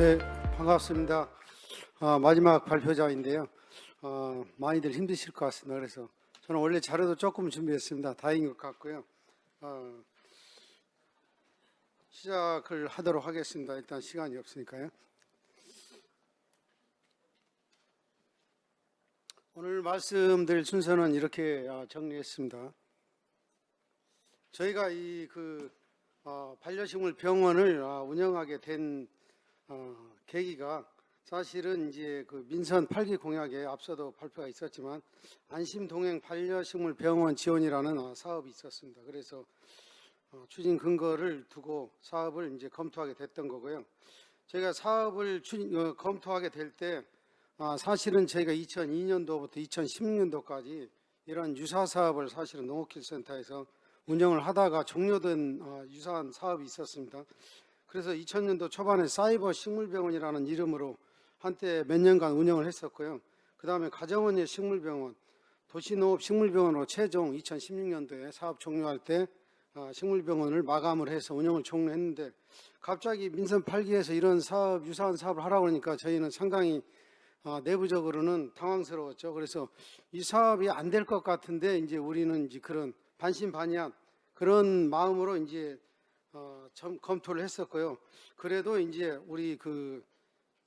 네, 반갑습니다. 아, 마지막 발표자인데요. 어, 많이들 힘드실 것 같습니다. 그래서 저는 원래 자료도 조금 준비했습니다. 다행인 것 같고요. 어, 시작을 하도록 하겠습니다. 일단 시간이 없으니까요. 오늘 말씀드릴 순서는 이렇게 아, 정리했습니다. 저희가 이그 어, 반려식물 병원을 아, 운영하게 된 어, 계기가 사실은 이제 그 민선 8기 공약에 앞서도 발표가 있었지만 안심 동행 반려식물 병원 지원이라는 어, 사업이 있었습니다. 그래서 어, 추진 근거를 두고 사업을 이제 검토하게 됐던 거고요. 저희가 사업을 추진, 어, 검토하게 될때 아, 사실은 저희가 2002년도부터 2010년도까지 이런 유사 사업을 사실은 농업기술센터에서 운영을 하다가 종료된 어, 유사한 사업이 있었습니다. 그래서 2000년도 초반에 사이버 식물병원이라는 이름으로 한때 몇 년간 운영을 했었고요. 그 다음에 가정원예 식물병원, 도시농업 식물병원으로 최종 2016년도에 사업 종료할 때 아, 식물병원을 마감을 해서 운영을 종료했는데 갑자기 민선 8기에서 이런 사업, 유사한 사업을 하라고 하니까 저희는 상당히 아, 내부적으로는 당황스러웠죠. 그래서 이 사업이 안 될 것 같은데 이제 우리는 이제 그런 반신반의한 그런 마음으로 이제 어, 점, 검토를 했었고요. 그래도 이제 우리 그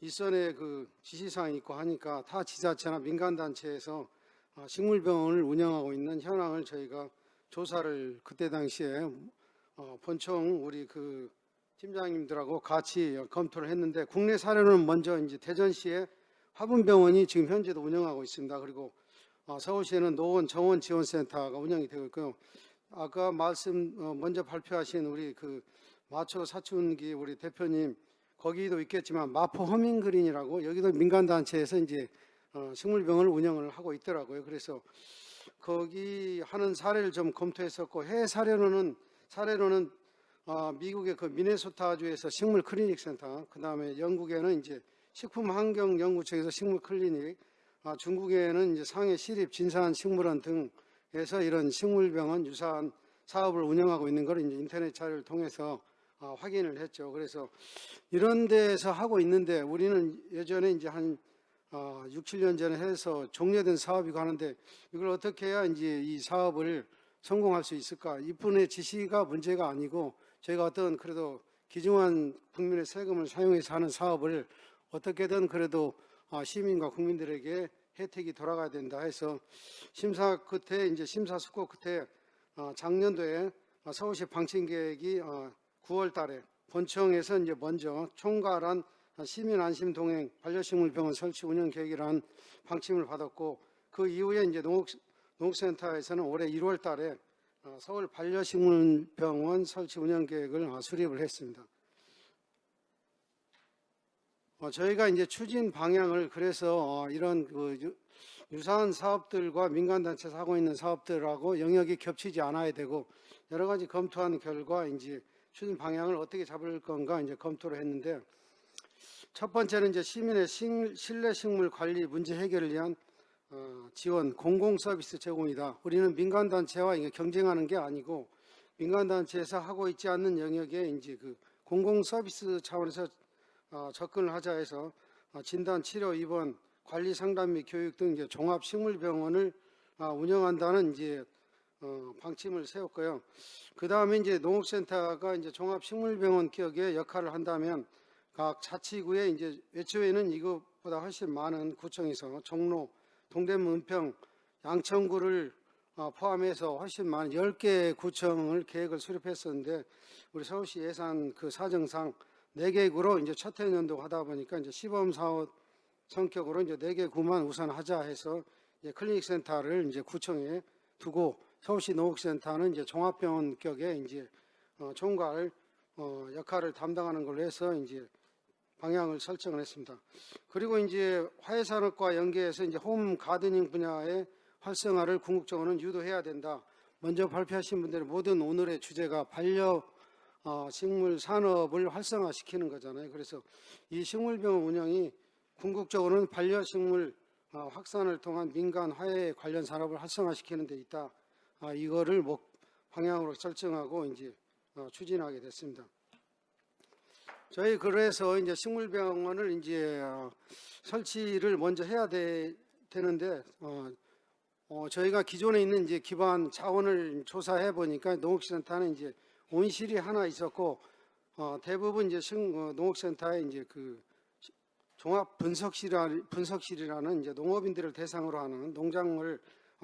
일선에 그 지시사항이 있고 하니까 타 지자체나 민간단체에서 어, 식물병원을 운영하고 있는 현황을 저희가 조사를 그때 당시에 어, 본청 우리 그 팀장님들하고 같이 검토를 했는데 국내 사례는 먼저 이제 대전시에 화분병원이 지금 현재도 운영하고 있습니다. 그리고 어, 서울시에는 노원 정원 지원센터가 운영이 되고 있고요. 아까 말씀 어, 먼저 발표하신 우리 그 마초 사춘기 우리 대표님 거기도 있겠지만 마포 허밍그린이라고 여기도 민간 단체에서 이제 어, 식물병을 운영을 하고 있더라고요. 그래서 거기 하는 사례를 좀 검토했었고 해외 사례로는 사례로는 어, 미국의 그 미네소타주에서 식물 클리닉 센터, 그 다음에 영국에는 이제 식품 환경 연구청에서 식물 클리닉, 아, 중국에는 이제 상해 시립 진산 식물원 등 에서 이런 식물병원 유사한 사업을 운영하고 있는 걸 이제 인터넷 자료를 통해서 아, 확인을 했죠. 그래서 이런 데서 하고 있는데 우리는 예전에 이제 한 어, 6, 7년 전에 해서 종료된 사업이고 하는데 이걸 어떻게 해야 이제 이 사업을 성공할 수 있을까? 이분의 지시가 문제가 아니고 저희가 어떤 그래도 기중한 국민의 세금을 사용해서 하는 사업을 어떻게든 그래도 어, 시민과 국민들에게 혜택이 돌아가야 된다 해서 심사 끝에 이제 심사숙고 끝에 어, 작년도에 어, 서울시 방침계획이 9월 달에 본청에서 이제 먼저 총괄한 시민 안심 동행 반려식물 병원 설치 운영 계획이라는 방침을 받았고 그 이후에 이제 농업 농업센터에서는 올해 1월 달에 어, 서울 반려식물 병원 설치 운영 계획을 어, 수립을 했습니다. 어, 저희가 이제 추진 방향을 그래서 어, 이런 그 유- 유사한 사업들과 민간단체에서 하고 있는 사업들하고 영역이 겹치지 않아야 되고 여러 가지 검토한 결과 이제 추진 방향을 어떻게 잡을 건가 이제 검토를 했는데 첫 번째는 이제 시민의 식- 실내 식물 관리 문제 해결을 위한 어, 지원 공공 서비스 제공이다. 우리는 민간 단체와 경쟁하는 게 아니고 민간 단체에서 하고 있지 않는 영역에 이제 그 공공 서비스 차원에서 어, 접근을 하자 해서 어, 진단 치료 입원 관리 상담 및 교육 등 이제 종합 식물병원을 아, 운영한다는 이제 어, 방침을 세웠고요. 그 다음에 이제 농업센터가 이제 종합 식물병원 기업의 역할을 한다면 각 자치구에 이제 애초에는 이것보다 훨씬 많은 구청에서 종로, 동대문, 은평, 양천구를 어, 포함해서 훨씬 많은 10개 구청을 계획을 수립했었는데 우리 서울시 예산 그 사정상 4개 구로 이제 첫 해년도 하다 보니까 이제 시범 사업 성격으로 이제 4개 구만 우선 하자 해서 이제 클리닉 센터를 이제 구청에 두고 서울시 농업센터는 이제 종합병원 격에 이제 어, 총괄 어, 역할을 담당하는 걸로 해서 이제 방향을 설정을 했습니다. 그리고 이제 화훼산업과 연계해서 이제 홈 가드닝 분야의 활성화를 궁극적으로는 유도해야 된다. 먼저 발표하신 분들의 모든 오늘의 주제가 반려 어, 식물 산업을 활성화시키는 거잖아요. 그래서 이 식물병원 운영이 궁극적으로는 반려식물 어, 확산을 통한 민간 화훼 관련 산업을 활성화시키는 데 있다. 아, 이거를 목 방향으로 설정하고 이제 어, 추진하게 됐습니다. 저희 그래서 이제 식물병원을 이제 어, 설치를 먼저 해야 돼, 되는데 어, 어, 저희가 기존에 있는 이제 기반 자원을 조사해 보니까 농업센터는 이제 온실이 하나 있었고 어, 대부분 이제 식, 어, 농업센터에 이제 그 종합 분석실이라, 분석실이라는 이제 농업인들을 대상으로 하는 농작물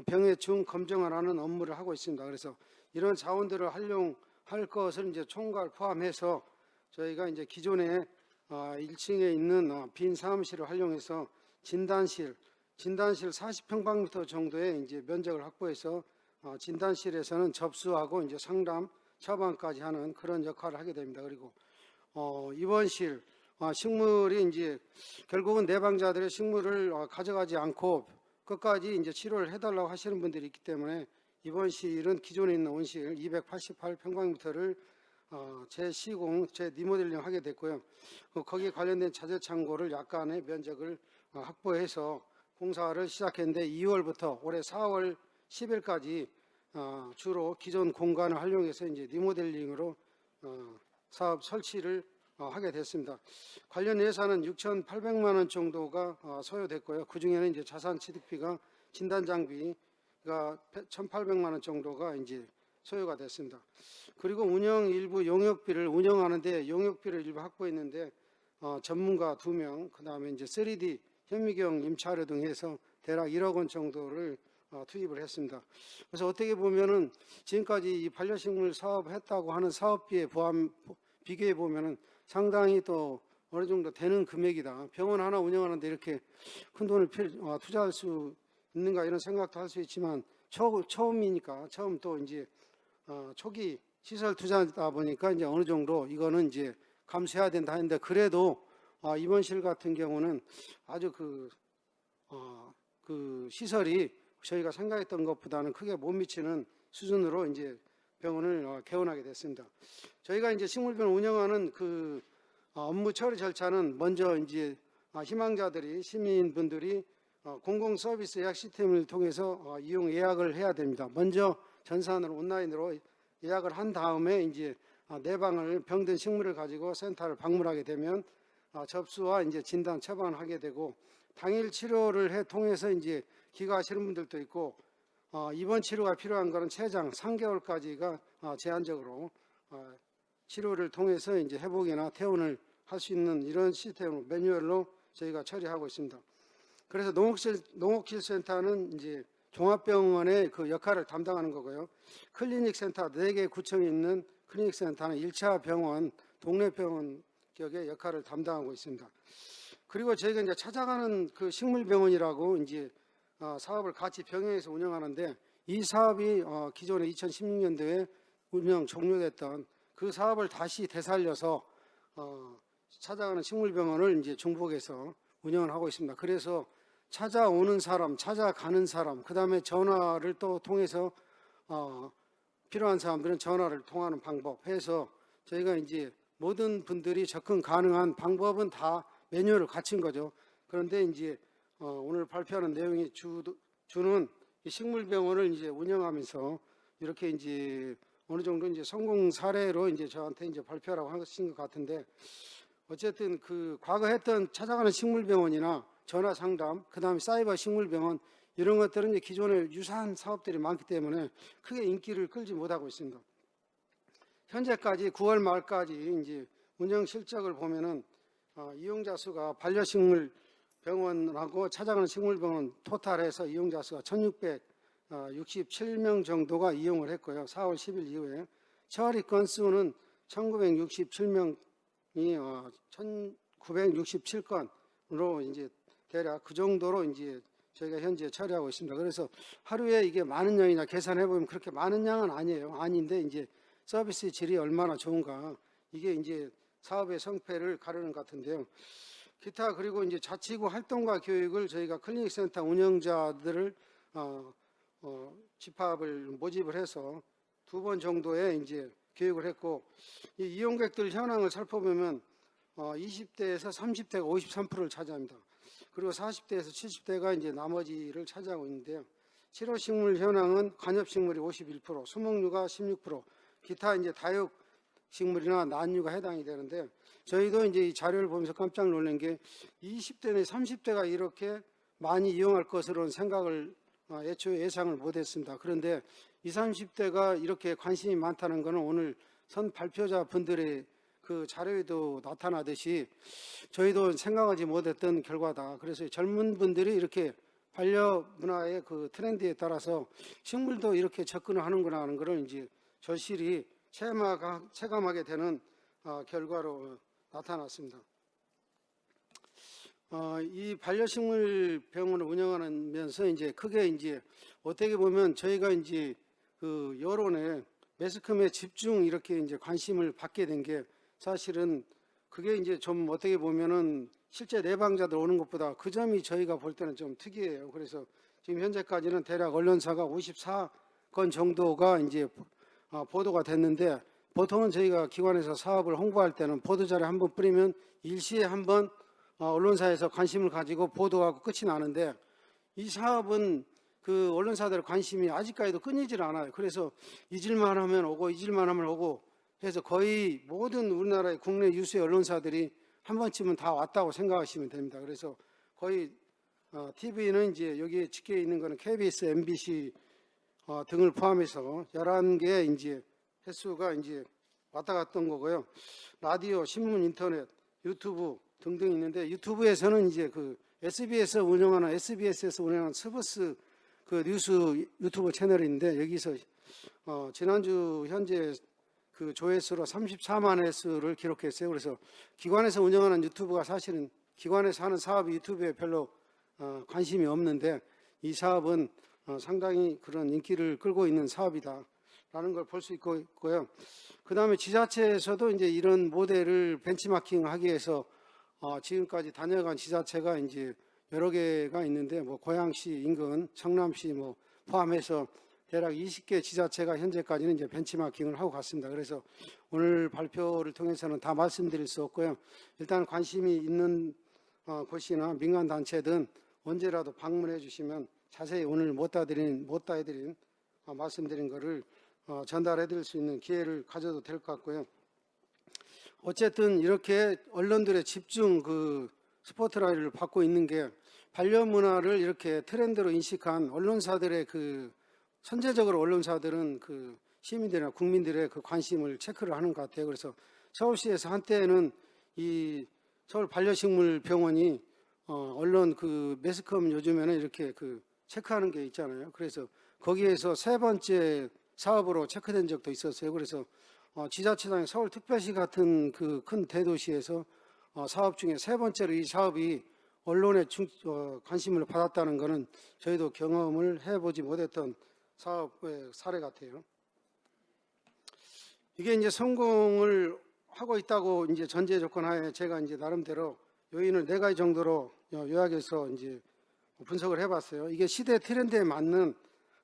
병해충 검정을 하는 업무를 하고 있습니다. 그래서 이런 자원들을 활용할 것을 이제 총괄 포함해서 저희가 이제 기존에 어, 1층에 있는 어, 빈 사무실을 활용해서 진단실, 진단실 40평방미터 정도의 이제 면적을 확보해서 어, 진단실에서는 접수하고 이제 상담, 처방까지 하는 그런 역할을 하게 됩니다. 그리고 어, 입원실, 어, 식물이 이제 결국은 내방자들의 식물을 어, 가져가지 않고 끝까지 이제 치료를 해달라고 하시는 분들이 있기 때문에 입원실은 기존에 있는 온실 288평방미터를 어, 재시공, 재리모델링 하게 됐고요. 그 거기에 관련된 자재 창고를 약간의 면적을 어, 확보해서 공사를 시작했는데 2월부터 올해 4월 10일까지 어, 주로 기존 공간을 활용해서 이제 리모델링으로 어, 사업 설치를 어, 하게 됐습니다. 관련 예산은 6,800만 원 정도가 어, 소요됐고요. 그 중에는 이제 자산 취득비가 진단 장비가 1,800만 원 정도가 이제 소요가 됐습니다. 그리고 운영 일부 용역비를 운영하는데 용역비를 일부 확보했는데 어, 전문가 두 명, 그 다음에 이제 3D 현미경 임차료 등 해서 대략 1억 원 정도를 어, 투입을 했습니다. 그래서 어떻게 보면은 지금까지 이 반려식물 사업 했다고 하는 사업비에 포함 비교해 보면은 상당히 또 어느 정도 되는 금액이다. 병원 하나 운영하는데 이렇게 큰 돈을 필- 어, 투자할 수 있는가 이런 생각도 할 수 있지만 초, 처음이니까 처음 또 이제 어, 초기 시설 투자다 보니까 이제 어느 정도 이거는 이제 감수해야 된다 했는데 그래도 어, 입원실 같은 경우는 아주 그, 어, 그 시설이 저희가 생각했던 것보다는 크게 못 미치는 수준으로 이제 병원을 어, 개원하게 됐습니다. 저희가 이제 식물병원 운영하는 그 어, 업무 처리 절차는 먼저 이제 아, 희망자들이 시민분들이 어, 공공 서비스 예약 시스템을 통해서 어, 이용 예약을 해야 됩니다. 먼저 전산으로 온라인으로 예약을 한 다음에 이제 아, 내 방을 병든 식물을 가지고 센터를 방문하게 되면 아, 접수와 이제 진단 처방을 하게 되고 당일 치료를 해 통해서 이제 기가하시는 분들도 있고 어, 입원 치료가 필요한 거는 최장 3개월까지가 어, 제한적으로 어, 치료를 통해서 이제 회복이나 퇴원을 할 수 있는 이런 시스템 매뉴얼로 저희가 처리하고 있습니다. 그래서 농업실 농업킬 센터는 이제 종합병원의 그 역할을 담당하는 거고요. 클리닉 센터 4개 구청에 있는 클리닉 센터는 1차 병원, 동네 병원 격의 역할을 담당하고 있습니다. 그리고 저희가 이제 찾아가는 그 식물병원이라고 이제 어, 사업을 같이 병행해서 운영하는데 이 사업이 어, 기존에 2016년도에 운영 종료됐던 그 사업을 다시 되살려서 어, 찾아가는 식물병원을 이제 중복해서 운영을 하고 있습니다. 그래서 찾아오는 사람, 찾아가는 사람, 그 다음에 전화를 또 통해서 어, 필요한 사람들은 전화를 통하는 방법 해서 저희가 이제 모든 분들이 접근 가능한 방법은 다 매뉴얼을 갖춘 거죠. 그런데 이제 어, 오늘 발표하는 내용이 주, 주는 이 식물병원을 이제 운영하면서 이렇게 이제 어느 정도 이제 성공 사례로 이제 저한테 이제 발표라고 하신 것 같은데 어쨌든 그 과거 했던 찾아가는 식물병원이나 전화 상담, 그 다음에 사이버 식물병원 이런 것들은 이제 기존에 유사한 사업들이 많기 때문에 크게 인기를 끌지 못하고 있습니다. 현재까지 9월 말까지 이제 운영 실적을 보면은 어, 이용자 수가 반려식물 병원하고 찾아가는 식물병원 토탈해서 이용자 수가 1,667명 정도가 이용을 했고요. 4월 10일 이후에 처리 건수는 1,967명이 어, 1,967건으로 이제 대략 그 정도로 이제 저희가 현재 처리하고 있습니다. 그래서 하루에 이게 많은 양이냐 계산해 보면 그렇게 많은 양은 아니에요. 아닌데 이제 서비스 질이 얼마나 좋은가 이게 이제 사업의 성패를 가르는 것 같은데요. 기타 그리고 이제 자치구 활동과 교육을 저희가 클리닉 센터 운영자들을 어, 어, 집합을 모집을 해서 두 번 정도의 이제 교육을 했고 이 이용객들 현황을 살펴보면 어, 20대에서 30대가 53%를 차지합니다. 그리고 40대에서 70대가 이제 나머지를 차지하고 있는데요. 치료식물 현황은 관엽식물이 51%, 수목류가 16%, 기타 이제 다육 식물이나 난류가 해당이 되는데 저희도 이제 이 자료를 보면서 깜짝 놀란 게 20대나 30대가 이렇게 많이 이용할 것으로는 생각을 어, 애초에 예상을 못했습니다. 그런데 20, 30대가 이렇게 관심이 많다는 것은 오늘 선 발표자 분들의 그 자료에도 나타나듯이 저희도 생각하지 못했던 결과다. 그래서 젊은 분들이 이렇게 반려 문화의 그 트렌드에 따라서 식물도 이렇게 접근을 하는구나 하는 것을 이제 절실히 체감하, 체감하게 되는 어, 결과로 나타났습니다. 어, 이 반려식물 병원을 운영하면서 이제 크게 이제 어떻게 보면 저희가 이제 그 여론에 매스컴에 집중 이렇게 이제 관심을 받게 된 게 사실은 그게 이제 좀 어떻게 보면은 실제 내방자들 오는 것보다 그 점이 저희가 볼 때는 좀 특이해요. 그래서 지금 현재까지는 대략 언론사가 54건 정도가 이제 어, 보도가 됐는데 보통은 저희가 기관에서 사업을 홍보할 때는 보도자료 한 번 뿌리면 일시에 한번 어, 언론사에서 관심을 가지고 보도하고 끝이 나는데 이 사업은 그 언론사들 관심이 아직까지도 끊이질 않아요. 그래서 잊을만 하면 오고 잊을만 하면 오고 해서 거의 모든 우리나라의 국내 유수의 언론사들이 한 번쯤은 다 왔다고 생각하시면 됩니다. 그래서 거의 TV는 이제 여기에 찍혀 있는 거는 KBS, MBC 어, 등을 포함해서 11개 이제 횟수가 이제 왔다 갔던 거고요. 라디오, 신문, 인터넷, 유튜브 등등 있는데 유튜브에서는 이제 그 SBS 운영하는 SBS에서 운영하는 스브스 그 뉴스 유튜브 채널인데 여기서 어, 지난주 현재 그 조회수로 34만 횟수를 기록했어요. 그래서 기관에서 운영하는 유튜브가 사실은 기관에서 하는 사업이 유튜브에 별로 어, 관심이 없는데 이 사업은 어, 상당히 그런 인기를 끌고 있는 사업이다라는 걸 볼 수 있고요. 그 다음에 지자체에서도 이제 이런 모델을 벤치마킹하기 위해서 어, 지금까지 다녀간 지자체가 이제 여러 개가 있는데 뭐 고양시 인근, 성남시 뭐 포함해서 대략 20개 지자체가 현재까지는 이제 벤치마킹을 하고 갔습니다. 그래서 오늘 발표를 통해서는 다 말씀드릴 수 없고요. 일단 관심이 있는 어, 곳이나 민간 단체든 언제라도 방문해 주시면 자세히 오늘 못 다 드린 못 다 해드린 어, 말씀드린 거를 어, 전달해 드릴 수 있는 기회를 가져도 될 것 같고요. 어쨌든 이렇게 언론들의 집중 그 스포트라이트를 받고 있는 게 반려문화를 이렇게 트렌드로 인식한 언론사들의 그 선제적으로 언론사들은 그 시민들이나 국민들의 그 관심을 체크를 하는 것 같아요. 그래서 서울시에서 한때는 이 서울 반려식물 병원이 어, 언론 그 매스컴 요즘에는 이렇게 그 체크하는 게 있잖아요. 그래서 거기에서 세 번째 사업으로 체크된 적도 있었어요. 그래서 어, 지자체장의 서울특별시 같은 그 큰 대도시에서 어, 사업 중에 세 번째로 이 사업이 언론의 중, 어, 관심을 받았다는 것은 저희도 경험을 해보지 못했던 사업의 사례 같아요. 이게 이제 성공을 하고 있다고 이제 전제 조건 하에 제가 이제 나름대로 요인을 네 가지 정도로 요약해서 이제 분석을 해봤어요. 이게 시대 트렌드에 맞는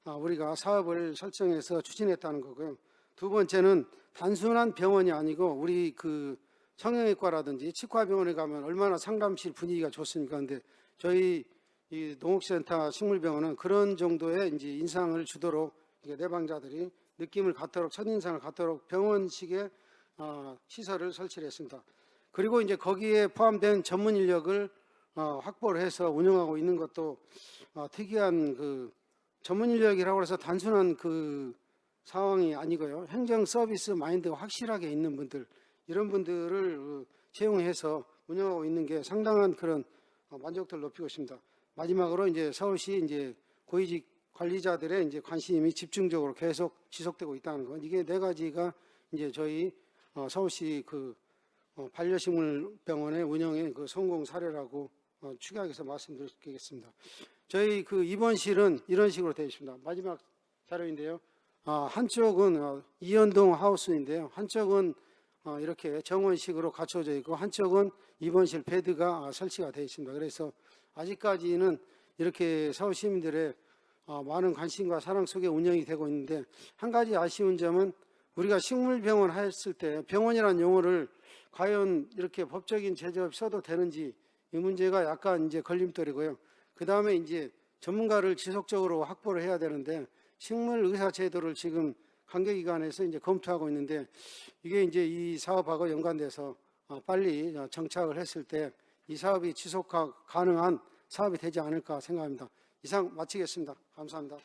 아, 우리가 사업을 설정해서 추진했다는 거고요. 두 번째는 단순한 병원이 아니고 우리 그 성형외과라든지 치과병원에 가면 얼마나 상담실 분위기가 좋습니까? 근데 저희 이 농업센터 식물병원은 그런 정도의 이제 인상을 주도록 이게 내방자들이 느낌을 갖도록 첫인상을 갖도록 병원식의 어, 시설을 설치를 했습니다. 그리고 이제 거기에 포함된 전문 인력을 어, 확보를 해서 운영하고 있는 것도 어, 특이한 그 전문 인력이라고 해서 단순한 그 상황이 아니고요. 행정 서비스 마인드가 확실하게 있는 분들 이런 분들을 어, 채용해서 운영하고 있는 게 상당한 그런 어, 만족도를 높이고 있습니다. 마지막으로 이제 서울시 이제 고위직 관리자들의 이제 관심이 집중적으로 계속 지속되고 있다는 것. 이게 네 가지가 이제 저희 어, 서울시 그 반려식물 병원의 운영의 그 성공 사례라고 추격해서 말씀드리겠습니다. 저희 그 입원실은 이런 식으로 되어 있습니다. 마지막 자료인데요. 한쪽은 이연동 하우스인데요. 한쪽은 어, 이렇게 정원식으로 갖춰져 있고 한쪽은 입원실 베드가 설치가 되어 있습니다. 그래서 아직까지는 이렇게 서울 시민들의 어, 많은 관심과 사랑 속에 운영이 되고 있는데 한 가지 아쉬운 점은 우리가 식물병원 했을 때 병원이라는 용어를 과연 이렇게 법적인 제재업이 써도 되는지 이 문제가 약간 이제 걸림돌이고요. 그 다음에 이제 전문가를 지속적으로 확보를 해야 되는데 식물 의사 제도를 지금 관계기관에서 이제 검토하고 있는데 이게 이제 이 사업하고 연관돼서 어, 빨리 어, 정착을 했을 때 이 사업이 지속화 가능한 사업이 되지 않을까 생각합니다. 이상 마치겠습니다. 감사합니다.